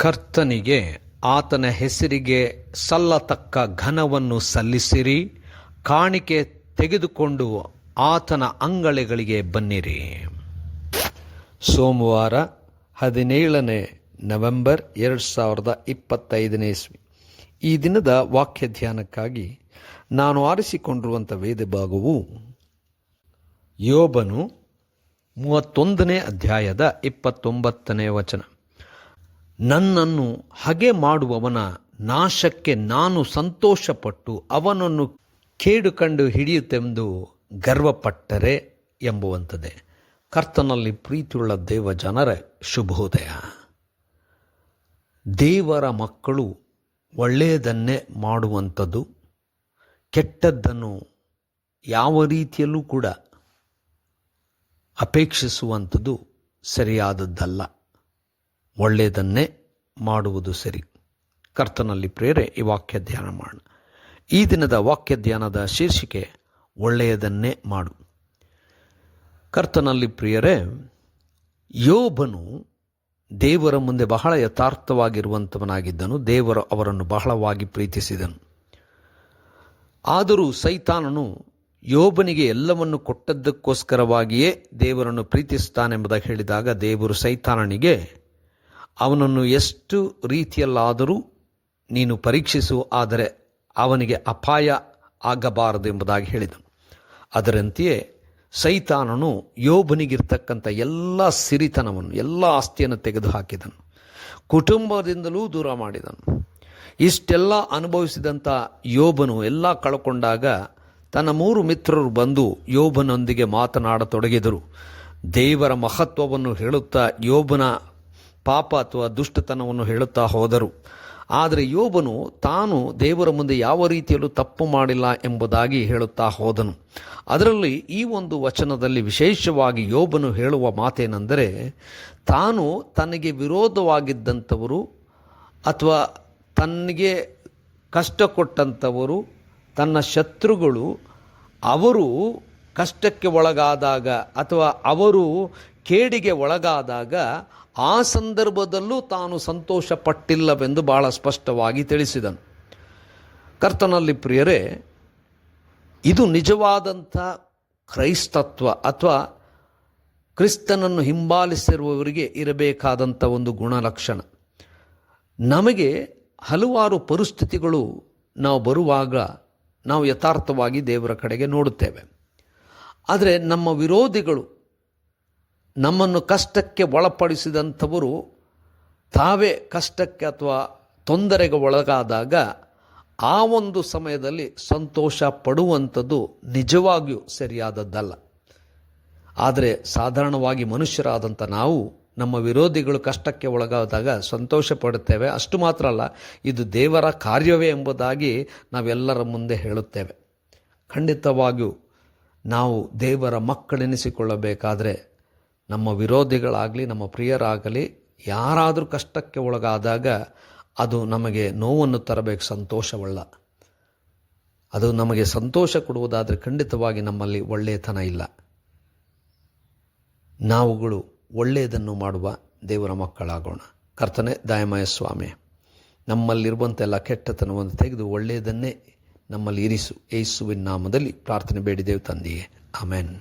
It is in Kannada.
ಕರ್ತನಿಗೆ ಆತನ ಹೆಸರಿಗೆ ಸಲ್ಲತಕ್ಕ ಘನವನ್ನು ಸಲ್ಲಿಸಿರಿ, ಕಾಣಿಕೆ ತೆಗೆದುಕೊಂಡು ಆತನ ಅಂಗಳೆಗಳಿಗೆ ಬನ್ನಿರಿ. ಸೋಮವಾರ ಹದಿನೇಳನೇ ನವೆಂಬರ್ ಎರಡು ಸಾವಿರದ ಇಪ್ಪತ್ತೈದನೇ ಇಸ್ವಿ. ಈ ದಿನದ ವಾಕ್ಯ ಧ್ಯಾನಕ್ಕಾಗಿ ನಾನು ಆರಿಸಿಕೊಂಡಿರುವಂಥ ವೇದ ಭಾಗವು ಯೋಬನು ಮೂವತ್ತೊಂದನೇ ಅಧ್ಯಾಯದ ಇಪ್ಪತ್ತೊಂಬತ್ತನೇ ವಚನ. ನನ್ನನ್ನು ಹಗೆ ಮಾಡುವವನ ನಾಶಕ್ಕೆ ನಾನು ಸಂತೋಷಪಟ್ಟು ಅವನನ್ನು ಕೇಡು ಕಂಡು ಹಿಡಿಯುತ್ತೆಂದು ಗರ್ವಪಟ್ಟರೆ ಎಂಬುವಂಥದ್ದೇ. ಕರ್ತನಲ್ಲಿ ಪ್ರೀತಿಯುಳ್ಳ ದೇವ ಜನರ ಶುಭೋದಯ. ದೇವರ ಮಕ್ಕಳು ಒಳ್ಳೆಯದನ್ನೇ ಮಾಡುವಂಥದ್ದು, ಕೆಟ್ಟದ್ದನ್ನು ಯಾವ ರೀತಿಯಲ್ಲೂ ಕೂಡ ಅಪೇಕ್ಷಿಸುವಂಥದ್ದು ಸರಿಯಾದದ್ದಲ್ಲ. ಒಳ್ಳೆಯದನ್ನೇ ಮಾಡುವುದು ಸರಿ. ಕರ್ತನಲ್ಲಿ ಪ್ರೇರೆ, ಈ ವಾಕ್ಯ ಧ್ಯಾನ ಮಾಡೋಣ ಈ ದಿನದ ವಾಕ್ಯ ಧ್ಯಾನದ ಶೀರ್ಷಿಕೆ, ಒಳ್ಳೆಯದನ್ನೇ ಮಾಡು. ಕರ್ತನಲ್ಲಿ ಪ್ರಿಯರೇ, ಯೋಬನು ದೇವರ ಮುಂದೆ ಬಹಳ ಯಥಾರ್ಥವಾಗಿರುವಂಥವನಾಗಿದ್ದನು. ದೇವರು ಅವರನ್ನು ಬಹಳವಾಗಿ ಪ್ರೀತಿಸಿದನು. ಆದರೂ ಸೈತಾನನು ಯೋಬನಿಗೆ ಎಲ್ಲವನ್ನು ಕೊಟ್ಟದ್ದಕ್ಕೋಸ್ಕರವಾಗಿಯೇ ದೇವರನ್ನು ಪ್ರೀತಿಸ್ತಾನೆಂಬುದಾಗಿ ಹೇಳಿದಾಗ ದೇವರು ಸೈತಾನನಿಗೆ ಅವನನ್ನು ಎಷ್ಟು ರೀತಿಯಲ್ಲಾದರೂ ನೀನು ಪರೀಕ್ಷಿಸು, ಆದರೆ ಅವನಿಗೆ ಅಪಾಯ ಆಗಬಾರದು ಎಂಬುದಾಗಿ ಹೇಳಿದನು. ಅದರಂತೆಯೇ ಸೈತಾನನು ಯೋಬನಿಗಿರ್ತಕ್ಕಂಥ ಎಲ್ಲ ಸಿರಿತನವನ್ನು, ಎಲ್ಲ ಆಸ್ತಿಯನ್ನು ತೆಗೆದುಹಾಕಿದನು. ಕುಟುಂಬದಿಂದಲೂ ದೂರ ಮಾಡಿದನು. ಇಷ್ಟೆಲ್ಲ ಅನುಭವಿಸಿದಂಥ ಯೋಬನು ಎಲ್ಲ ಕಳ್ಕೊಂಡಾಗ ತನ್ನ ಮೂರು ಮಿತ್ರರು ಬಂದು ಯೋಬನೊಂದಿಗೆ ಮಾತನಾಡತೊಡಗಿದರು. ದೇವರ ಮಹತ್ವವನ್ನು ಹೇಳುತ್ತಾ ಯೋಬನ ಪಾಪ ಅಥವಾ ದುಷ್ಟತನವನ್ನು ಹೇಳುತ್ತಾ ಹೋದರು. ಆದರೆ ಯೋಬನು ತಾನು ದೇವರ ಮುಂದೆ ಯಾವ ರೀತಿಯಲ್ಲೂ ತಪ್ಪು ಮಾಡಿಲ್ಲ ಎಂಬುದಾಗಿ ಹೇಳುತ್ತಾ ಹೋದನು. ಅದರಲ್ಲಿ ಈ ಒಂದು ವಚನದಲ್ಲಿ ವಿಶೇಷವಾಗಿ ಯೋಬನು ಹೇಳುವ ಮಾತೇನೆಂದರೆ, ತಾನು ತನಗೆ ವಿರೋಧವಾಗಿದ್ದಂಥವರು ಅಥವಾ ತನಗೆ ಕಷ್ಟ ಕೊಟ್ಟಂಥವರು ತನ್ನ ಶತ್ರುಗಳು, ಅವರು ಕಷ್ಟಕ್ಕೆ ಒಳಗಾದಾಗ ಅಥವಾ ಅವರು ಕೇಡಿಗೆ ಒಳಗಾದಾಗ ಆ ಸಂದರ್ಭದಲ್ಲೂ ತಾನು ಸಂತೋಷ ಪಟ್ಟಿಲ್ಲವೆಂದು ಬಹಳ ಸ್ಪಷ್ಟವಾಗಿ ತಿಳಿಸಿದನು. ಕರ್ತನಲ್ಲಿ ಪ್ರಿಯರೇ, ಇದು ನಿಜವಾದಂಥ ಕ್ರೈಸ್ತತ್ವ ಅಥವಾ ಕ್ರಿಸ್ತನನ್ನು ಹಿಂಬಾಲಿಸಿರುವವರಿಗೆ ಇರಬೇಕಾದಂಥ ಒಂದು ಗುಣಲಕ್ಷಣ. ನಮಗೆ ಹಲವಾರು ಪರಿಸ್ಥಿತಿಗಳು ನಾವು ಬರುವಾಗ ನಾವು ಯಥಾರ್ಥವಾಗಿ ದೇವರ ಕಡೆಗೆ ನೋಡುತ್ತೇವೆ. ಆದರೆ ನಮ್ಮ ವಿರೋಧಿಗಳು ನಮ್ಮನ್ನು ಕಷ್ಟಕ್ಕೆ ಒಳಪಡಿಸಿದಂಥವರು ತಾವೇ ಕಷ್ಟಕ್ಕೆ ಅಥವಾ ತೊಂದರೆಗೆ ಒಳಗಾದಾಗ ಆ ಒಂದು ಸಮಯದಲ್ಲಿ ಸಂತೋಷ ಪಡುವಂಥದ್ದು ನಿಜವಾಗಿಯೂ ಸರಿಯಾದದ್ದಲ್ಲ. ಆದರೆ ಸಾಧಾರಣವಾಗಿ ಮನುಷ್ಯರಾದಂಥ ನಾವು ನಮ್ಮ ವಿರೋಧಿಗಳು ಕಷ್ಟಕ್ಕೆ ಒಳಗಾದಾಗ ಸಂತೋಷ ಪಡುತ್ತೇವೆ. ಅಷ್ಟು ಮಾತ್ರ ಅಲ್ಲ, ಇದು ದೇವರ ಕಾರ್ಯವೇ ಎಂಬುದಾಗಿ ನಾವೆಲ್ಲರ ಮುಂದೆ ಹೇಳುತ್ತೇವೆ. ಖಂಡಿತವಾಗಿಯೂ ನಾವು ದೇವರ ಮಕ್ಕಳೆನಿಸಿಕೊಳ್ಳಬೇಕಾದರೆ ನಮ್ಮ ವಿರೋಧಿಗಳಾಗಲಿ, ನಮ್ಮ ಪ್ರಿಯರಾಗಲಿ, ಯಾರಾದರೂ ಕಷ್ಟಕ್ಕೆ ಒಳಗಾದಾಗ ಅದು ನಮಗೆ ನೋವನ್ನು ತರಬೇಕು, ಸಂತೋಷವಲ್ಲ. ಅದು ನಮಗೆ ಸಂತೋಷ ಕೊಡುವುದಾದರೆ ಖಂಡಿತವಾಗಿ ನಮ್ಮಲ್ಲಿ ಒಳ್ಳೆಯತನ ಇಲ್ಲ. ನಾವುಗಳು ಒಳ್ಳೆಯದನ್ನು ಮಾಡುವ ದೇವರ ಮಕ್ಕಳಾಗೋಣ. ಕರ್ತನೆ, ದಯಮಯ ಸ್ವಾಮಿ ನಮ್ಮಲ್ಲಿರುವಂಥ ಎಲ್ಲ ಕೆಟ್ಟತನವನ್ನು ತೆಗೆದು ಒಳ್ಳೆಯದನ್ನೇ ನಮ್ಮಲ್ಲಿ ಇರಿಸು ಏಸುವಿನ ನಾಮದಲ್ಲಿ ಪ್ರಾರ್ಥನೆ ಬೇಡಿದೆವು ತಂದೆಯೇ. ಆಮೇನ್.